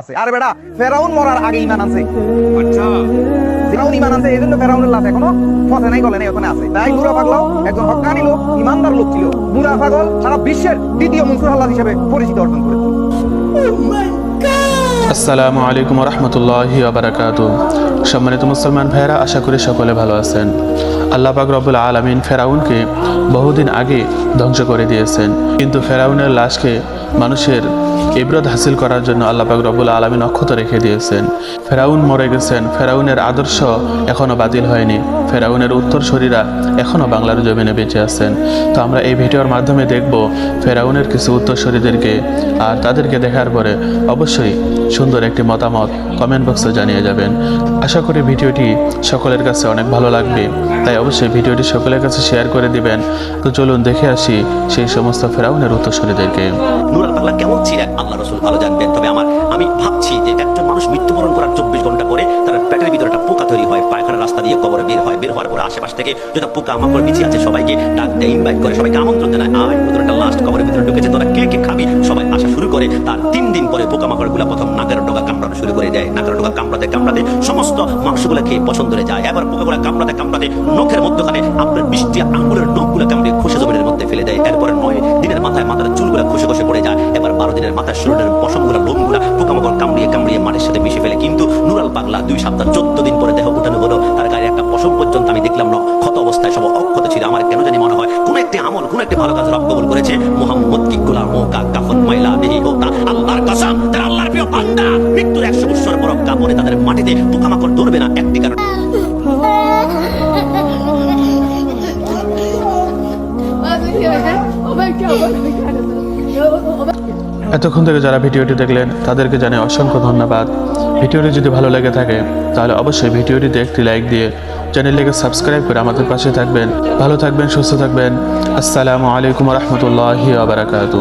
আছে। আরে বেটা ফেরাউন মরার আগে ইমান আনছে। আচ্ছা। ফেরাউন ইমান এই জন্য ফেরাউনের লাশ এখনও পথে নাই গলে নাই ওখানে আছে। তাই বুড়া পাগলাও একজন হকানি লোক ইমানদার লোক ছিল। বুড়া পাগল সারা বিশ্বের দ্বিতীয় মনসুর আল্লাহ হিসেবে পরিচিত অর্জন করেছে। আসসালামু আলাইকুম রহমতুল্লাহি আবরাকাত সম্মানিত মুসলমান ভাইয়েরা আশা করি সকলে ভালো আছেন। আল্লাহ পাক রব্বুল আলমিন ফেরাউনকে বহুদিন আগে ধ্বংস করে দিয়েছেন। কিন্তু ফেরাউনের লাশকে মানুষের ইব্রত হাসিল করার জন্য আল্লাহ পাক রব্বুল আলমিন অক্ষত রেখে দিয়েছেন। ফেরাউন মরে গেছেন। ফেরাউনের আদর্শ এখনও বাতিল হয়নি। ফেরাউনের উত্তরসূরিরা এখনও বাংলার জমিনে বেঁচে আছেন। তো আমরা এই ভিডিওর মাধ্যমে দেখব ফেরাউনের কিছু উত্তরসূরিদেরকে আর তাদেরকে দেখার পরে অবশ্যই সুন্দর একটি মতামত কমেন্ট বক্সে জানিয়ে যাবেন। আশা করি ভিডিওটি সকলের কাছে অনেক ভালো লাগবে। তাই অবশ্যই ভিডিওটি সকলের কাছে শেয়ার করে দিবেন। তো চলুন দেখে আসি সেই সমস্ত ফেরাউনের উত্তরসূরিদেরকে। নুরাল পাগলা কেমন ছিলেন? আল্লাহ রসুল ভালো জানবেন তবে আমার, আমি ভাবছি যে একজন মানুষ মৃত্যুবরণ করার চব্বিশ ঘণ্টা পরে তার পেটের ভিতরে একটা পোকা তৈরি হয় পায়খানা রাস্তা দিয়ে কবরে বের হয়, বের হওয়ার পরে আশেপাশ থেকে যদি পোকা আমার করে আছে, সবাইকে ডাক দেয় ইনভাইট করে, সবাইকে আমন্ত্রণ জানায়, আয় তোর একটা লাস্ট কবরের ভিতরে ঢুকেছে, তোরা কে কে খাবি? সবাই আসা শুরু করে, তার তিন দিন পরে পোকা মাকড়গুলা প্রথম নাকের ডোকা কামড়ানো শুরু করে দেয়, নাকের ডোকা কামড়াতে কামড়াতে সমস্ত মাংসগুলো খেয়ে পছন্দ হয়ে যায়। এবার পোকাগুলা কামড়াতে কামড়াতে নখের মধ্যখানে আপনার বৃষ্টি আঙুলের নখগুলো কামড়ে খুশে জমিনের মধ্যে ফেলে দেয়। এরপরে নয় দিনের মাথায় মাথার চুলগুলা খুশে খুশে পড়ে যায়। এবার বারো দিনের মাথায় শরীরের পশমগুলা লোমগুলা পোকামাকড় কামড়িয়ে কামড়িয়ে মাটির সাথে মিশে ফেলে। কিন্তু নুরাল পাগলা দুই সপ্তাহ, চোদ্দ দিন পরে দেহ উঠানো হলো। তার গায়ে একটা পশম পর্যন্ত আমি দেখলাম না। ক্ষত অবস্থায় সব অক্ষত ছিল। আমার কেন জানি মনে হয় কোন একটি আমল, কোন একটি ভালো কাজ রব কবুল করেছে। মোহাম্মদ কি গোলাম, ও কা কাফন মাইলা নেহি হোতা আল্লাহর কসম, তারা আল্লাহর প্রিয় বান্দা। মৃত্যুর একশো বছর পর কাপড়ে তাদের মাটিতে পোকামাকড় ধরবে না। একটি কারণ। এতক্ষণ থেকে যারা ভিডিওটি দেখলেন, তাদেরকে জানে অসংখ্য ধন্যবাদ। ভিডিওটি যদি ভালো লেগে থাকে, তাহলে অবশ্যই ভিডিওটিতে একটি লাইক দিয়ে চ্যানেলটিকে সাবস্ক্রাইব করে আমাদের পাশে থাকবেন। ভালো থাকবেন, সুস্থ থাকবেন। আসসালামু আলাইকুম রহমতুল্লাহি আবরাকাতু